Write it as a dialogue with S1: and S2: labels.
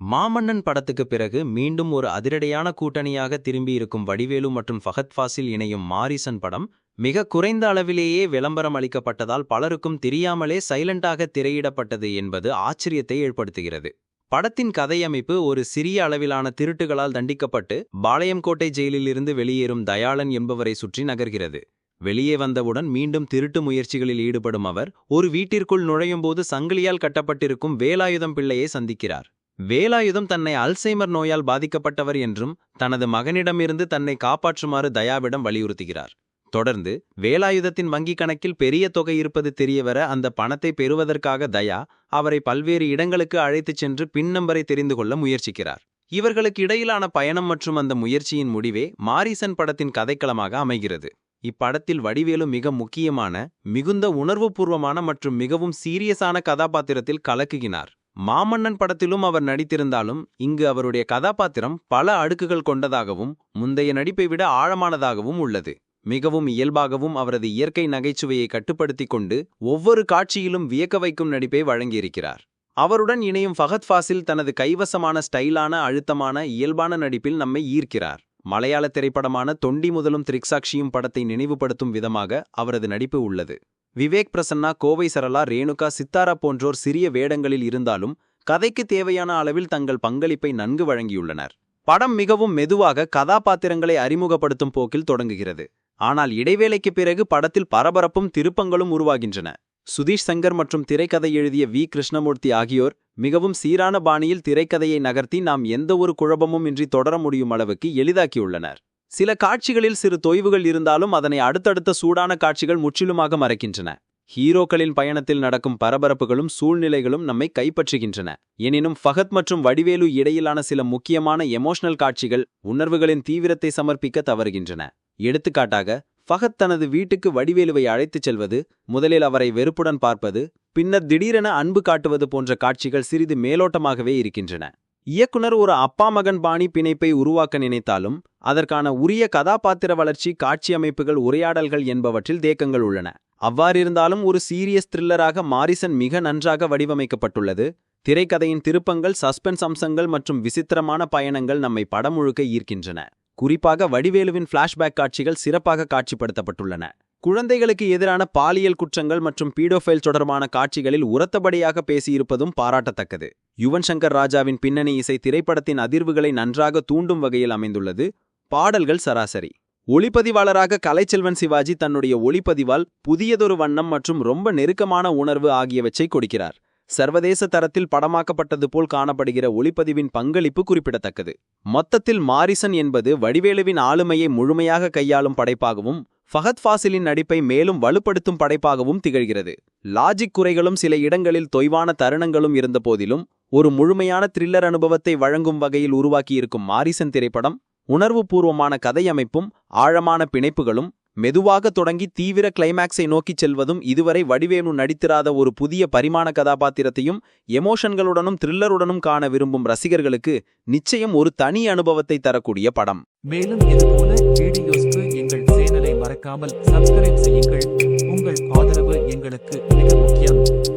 S1: மாமன்னன் படத்துக்கு பிறகு மீண்டும் ஒரு அதிரடியான கூட்டணியாக திரும்பியிருக்கும் வடிவேலு மற்றும் ஃபஹத் ஃபாசில் இணையும் மாரிசன் படம் மிக குறைந்த அளவிலேயே விளம்பரம் அளிக்கப்பட்டதால் பலருக்கும் தெரியாமலே சைலண்டாக திரையிடப்பட்டது என்பது ஆச்சரியத்தை ஏற்படுத்துகிறது. படத்தின் கதையமைப்பு ஒரு சிறிய அளவிலான திருட்டுகளால் தண்டிக்கப்பட்டு பாளையங்கோட்டை ஜெயிலிலிருந்து வெளியேறும் தயாளன் என்பவரை சுற்றி நகர்கிறது. வெளியே வந்தவுடன் மீண்டும் திருட்டு முயற்சிகளில் ஈடுபடும் அவர் ஒரு வீட்டிற்குள் நுழையும்போது சங்கிலியால் கட்டப்பட்டிருக்கும் வேலாயுதம் பிள்ளையை சந்திக்கிறார். வேலாயுதம் தன்னை அல்சைமர் நோயால் பாதிக்கப்பட்டவர் என்றும் தனது மகனிடமிருந்து தன்னை காப்பாற்றுமாறு தயாவிடம் வலியுறுத்துகிறார். தொடர்ந்து வேலாயுதத்தின் வங்கிக் கணக்கில் பெரிய தொகை இருப்பது தெரியவர அந்த பணத்தை பெறுவதற்காக தயா அவரை பல்வேறு இடங்களுக்கு அழைத்துச் சென்று பின் நம்பரை தெரிந்து கொள்ள முயற்சிக்கிறார். இவர்களுக்கு இடையிலான பயணம் மற்றும் அந்த முயற்சியின் முடிவே மாரிசன் படத்தின் கதைக்களமாக அமைகிறது. இப்படத்தில் வடிவேலு மிக முக்கியமான மிகுந்த உணர்வுபூர்வமான மற்றும் மிகவும் சீரியஸான கதாபாத்திரத்தில் கலக்குகினார். மாமன்னன் படத்திலும் அவர் நடித்திருந்தாலும் இங்கு அவருடைய கதாபாத்திரம் பல அடுக்குகள் கொண்டதாகவும் முந்தைய நடிப்பை விட ஆழமானதாகவும் உள்ளது. மிகவும் இயல்பாகவும் அவரது இயற்கை நகைச்சுவையை கட்டுப்படுத்திக் கொண்டு ஒவ்வொரு காட்சியிலும் வியக்க வைக்கும் நடிப்பை வழங்கியிருக்கிறார். அவருடன் இணையும் ஃபஹத் ஃபாசில் தனது கைவசமான ஸ்டைலான அழுத்தமான இயல்பான நடிப்பில் நம்மை ஈர்க்கிறார். மலையாள திரைப்படமான தொண்டி முதலும் திரிக்சாட்சியும் படத்தை நினைவுபடுத்தும் விதமாக அவரது நடிப்பு உள்ளது. விவேக் பிரசன்னா கோவை சரளா ரேணுகா சித்தாரா போன்றோர் சிறிய வேடங்களில் இருந்தாலும் கதைக்கு தேவையான அளவில் தங்கள் பங்களிப்பை நன்கு வழங்கியுள்ளனர். படம் மிகவும் மெதுவாக கதாபாத்திரங்களை அறிமுகப்படுத்தும் போக்கில் தொடங்குகிறது. ஆனால் இடைவேளைக்கு பிறகு படத்தில் பரபரப்பும் திருப்பங்களும் உருவாகின்றன. சுதீஷ் சங்கர் மற்றும் திரைக்கதை எழுதிய வி. கிருஷ்ணமூர்த்தி ஆகியோர் மிகவும் சீரான பாணியில் திரைக்கதையை நகர்த்தி நாம் எந்த ஒரு குழப்பமும் இன்றி தொடர முடியும் அளவுக்கு எளிதாக்கியுள்ளனர். சில காட்சிகளில் சிறு தொய்வுகள் இருந்தாலும் அதனை அடுத்தடுத்த சூடான காட்சிகள் முற்றிலுமாக மறைக்கின்றன. ஹீரோக்களின் பயணத்தில் நடக்கும் பரபரப்புகளும் சூழ்நிலைகளும் நம்மை கைப்பற்றுகின்றன. எனினும் ஃபகத் மற்றும் வடிவேலு இடையிலான சில முக்கியமான எமோஷனல் காட்சிகள் உணர்வுகளின் தீவிரத்தை சமர்ப்பிக்க தவறுகின்றன. எடுத்துக்காட்டாக ஃபகத் தனது வீட்டுக்கு வடிவேலுவை அழைத்துச் செல்வது முதலில் அவரை வெறுப்புடன் பார்ப்பது பின்னர் திடீரென அன்பு காட்டுவது போன்ற காட்சிகள் சிறிது மேலோட்டமாகவே இருக்கின்றன. இயக்குனர் ஒரு அப்பா மகன் பாணி பிணைப்பை உருவாக்க நினைத்தாலும் அதற்கான உரிய கதாபாத்திர வளர்ச்சி காட்சி அமைப்புகள் உரையாடல்கள் என்பவற்றில் தேக்கங்கள் உள்ளன. அவ்வாறிருந்தாலும் ஒரு சீரியஸ் த்ரில்லராக மாரிசன் மிக நன்றாக வடிவமைக்கப்பட்டுள்ளது. திரைக்கதையின் திருப்பங்கள் சஸ்பென்ஸ் அம்சங்கள் மற்றும் விசித்திரமான பயணங்கள் நம்மை படம் முழுக்க ஈர்க்கின்றன. குறிப்பாக வடிவேலுவின் ஃப்ளாஷ்பேக் காட்சிகள் சிறப்பாக காட்சிப்படுத்தப்பட்டுள்ளன. குழந்தைகளுக்கு எதிரான பாலியல் குற்றங்கள் மற்றும் பீடோஃபைல் தொடர்பான காட்சிகளில் உரத்தபடியாக பேசியிருப்பதும் பாராட்டத்தக்கது. யுவன் சங்கர் ராஜாவின் பின்னணி இசை திரைப்படத்தின் அதிர்வுகளை நன்றாக தூண்டும் வகையில் அமைந்துள்ளது. பாடல்கள் சராசரி. ஒளிப்பதிவாளராக கலைச்செல்வன் சிவாஜி தன்னுடைய ஒளிப்பதிவால் புதியதொரு வண்ணம் மற்றும் ரொம்ப நெருக்கமான உணர்வு ஆகியவற்றை கொடுக்கிறார். சர்வதேச தரத்தில் படமாக்கப்பட்டது போல் காணப்படுகிற ஒளிப்பதிவின் பங்களிப்பு குறிப்பிடத்தக்கது. மொத்தத்தில் மாரிசன் என்பது வடிவேலுவின் ஆளுமையை முழுமையாக கையாளும் படைப்பாகவும் ஃபஹத் ஃபாசிலின் நடிப்பை மேலும் வலுப்படுத்தும் படைப்பாகவும் திகழ்கிறது. லாஜிக் குறைகளும் சில இடங்களில் தொய்வான தருணங்களும் இருந்தபோதிலும் ஒரு முழுமையான த்ரில்லர் அனுபவத்தை வழங்கும் வகையில் உருவாக்கியிருக்கும் மாரிசன் திரைப்படம் உணர்வுபூர்வமான கதையமைப்பும் ஆழமான பிணைப்புகளும் மெதுவாக தொடங்கி தீவிர கிளைமேக்ஸை நோக்கிச் செல்வதும் இதுவரை வடிவேனு நடித்திராத ஒரு புதிய பரிமாண கதாபாத்திரத்தையும் எமோஷன்களுடனும் த்ரில்லருடனும் காண விரும்பும் ரசிகர்களுக்கு நிச்சயம் ஒரு தனி அனுபவத்தை தரக்கூடிய படம்.
S2: மேலும் இதுபோல வீடியோஸ்க்கு எங்கள் சேனலை மறக்காமல் சப்ஸ்கிரைப் செய்யுங்கள். உங்கள் ஆதரவு எங்களுக்கு மிக முக்கியம்.